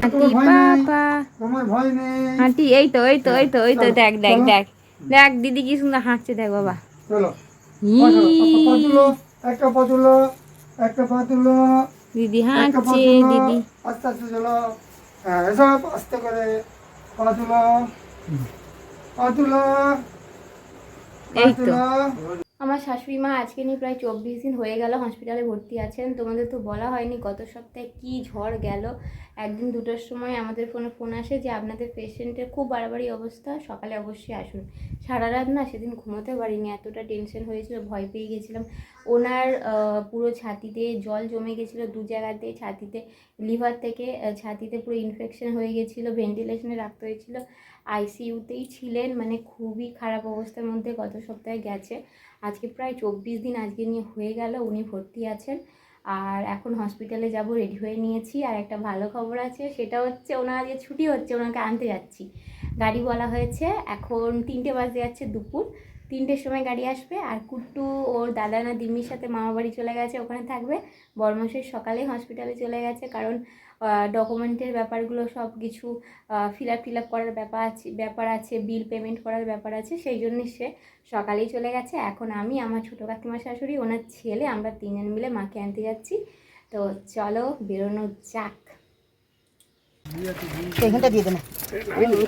হাঁটি পাপা তোমার ভয় নেই? হাঁটি এই তো এই তো এই তো এই তো দেখ দেখ দেখ। দেখ দিদি কি সুন্দর হাঁটছে দেখ বাবা। একটা পা একটা পা তুলো দিদি হাঁটছে দিদি। আস্তে আস্তে চলো। হ্যাঁ এসব আস্তে করে পা তুলো পা তুলো পা এই তো। আমার শাশুড়ি মা আজকে নিয়ে প্রায় চব্বিশ দিন হয়ে গেল হসপিটালে ভর্তি আছেন। তোমাদের তো বলা হয়নি, গত সপ্তাহে কি ঝড় গেল? একদিন দুটোর সময় আমাদের ফোনে ফোন আসে যে আপনাদের পেশেন্টের খুব বাড়াবাড়ি অবস্থা, সকালে অবশ্যই আসুন। সারা রাত না সেদিন ঘুমোতে পারিনি, এতটা টেনশন হয়েছিল, ভয় পেয়ে গেছিলাম। ওনার পুরো ছাতিতে জল জমে গেছিল, দু জায়গাতে ছাতিতে, লিভার থেকে ছাতিতে পুরো ইনফেকশন হয়ে গেছিল ভেন্টিলেশনে রাখতে হয়েছিল। আইসিইউতেই ছিলেন। মানে খুবই খারাপ অবস্থার মধ্যে গত সপ্তাহে গেছে। আজকে প্রায় চব্বিশ দিন আজকে নিয়ে হয়ে গেল, উনি ভর্তি আছেন। আর এখন হসপিটালে যাব রেডি হয়ে নিয়েছি। আর একটা ভালো খবর আছে, সেটা হচ্ছে ওনার আজকে ছুটি হচ্ছে, ওনাকে আনতে যাচ্ছি। গাড়ি বলা হয়েছে। এখন তিনটে বাজে যাচ্ছে দুপুর। তিনটের সময় গাড়ি আসবে আর কুট্টু ওর দাদা না দিম্মির সাথে মামা বাড়ি চলে গেছে, ওখানে থাকবে। বর্মশের সকালে হসপিটালে চলে গেছে কারণ ডকুমেন্টের ব্যাপারগুলো সব কিছু ফিল আপ টিল আপ করার ব্যাপার আছে ব্যাপার আছে বিল পেমেন্ট করার ব্যাপার আছে, সেই জন্য সে সকালেই চলে গেছে। এখন আমি, আমার ছোটো কাকিমা শাশুড়ি, ওনার ছেলে, আমরা তিনজন মিলে মাকে আনতে যাচ্ছি। তো চলো বেরোনো যাক। এখানটা দিয়ে দেন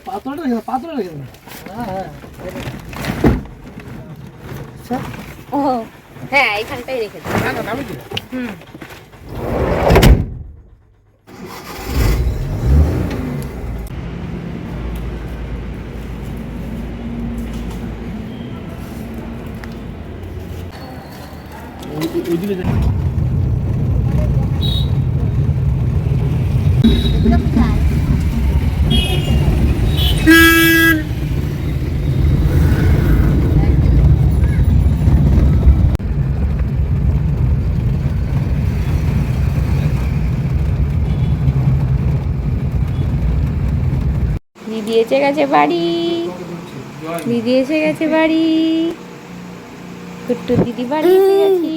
পাথরটা রেখে পাথরটা রেখে দেবে ও হ্যাঁ এখানটাই রেখে দিই না না আমি দিলাম হুম ওইদিকে দিদি এসে গেছে বাড়ি। দিদি এসে গেছে বাড়ি। কুট্টু দিদি বাড়ি এসে গেছি।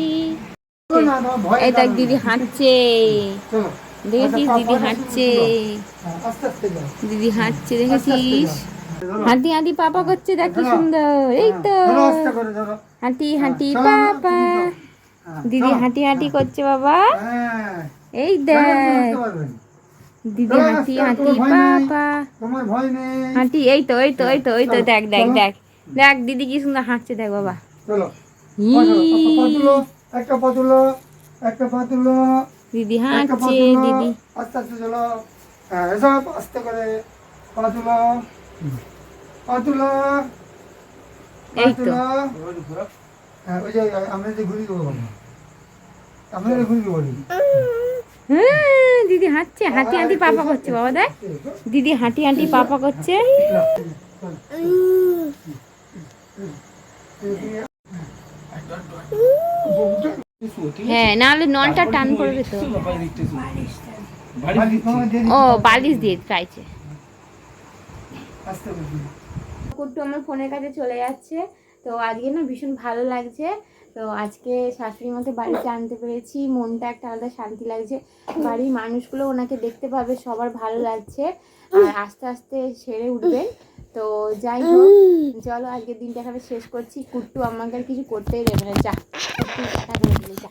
এই দেখ দিদি হাঁটছে। দেখেছিস দিদি হাঁটছে? হ্যাঁ, আস্তে যাও। দিদি হাঁটছে দেখেছিস? হাঁটি হাঁটি পাপা করছে দেখ কি সুন্দর। এই তো। করে ধরো। হাঁটি হাঁটি পাপা। হ্যাঁ, দিদি হাঁটি হাঁটি করছে বাবা। হ্যাঁ। এই দেখ। দিদি হাঁটি হাঁটি। পাপা। হাঁটি এই তো এই তো এই তো এই তো দেখ দেখ দেখ। দেখ দিদি কি সুন্দর হাঁটছে দেখ বাবা। চলো। ই, পা তুলো, পা তুলো একটা পা তুলো একটা পা তুলো। দিদি হাঁটছে দিদি। আস্তে আস্তে চলো। হ্যাঁ এসব আস্তে করে পা তুলো। পা তুলো। এই তো। ওই যে আমরা যে ঘুরি দেবো আমরা ঘুরি দেবো হ্যাঁ দিদি হাঁটছে হাঁটি হাঁটি পাপা করছে বাবা দেখ। দিদি হাঁটি হাঁটি পাপা করছে। হ্যাঁ নাহলে নলটা টান করবে তো। ও বালিশ দিয়ে চাইছে কুট্টু আমার ফোনের কাছে চলে যাচ্ছে। তো আজকে না ভীষণ ভালো লাগছে। তো আজকে শাশুড়ি মাকে বাড়িতে আনতে পেরেছি। মনটা একটা আলাদা শান্তি লাগছে। বাড়ির মানুষগুলো ওনাকে দেখতে পাবে সবার ভালো লাগছে। আর আস্তে আস্তে সেরে উঠবেন। তো যাই হোক চলো আজকের দিনটা এখানে শেষ করছি। কুট্টু আমাকে আর কিছু করতেই দেবে না। যা কুট্টু টাটা যা।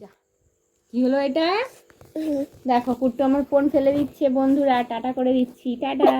যা। কি হলো এটা? দেখো কুট্টু আমার ফোন ফেলে দিচ্ছে বন্ধুরা। টাটা করে দিচ্ছি। টাটা।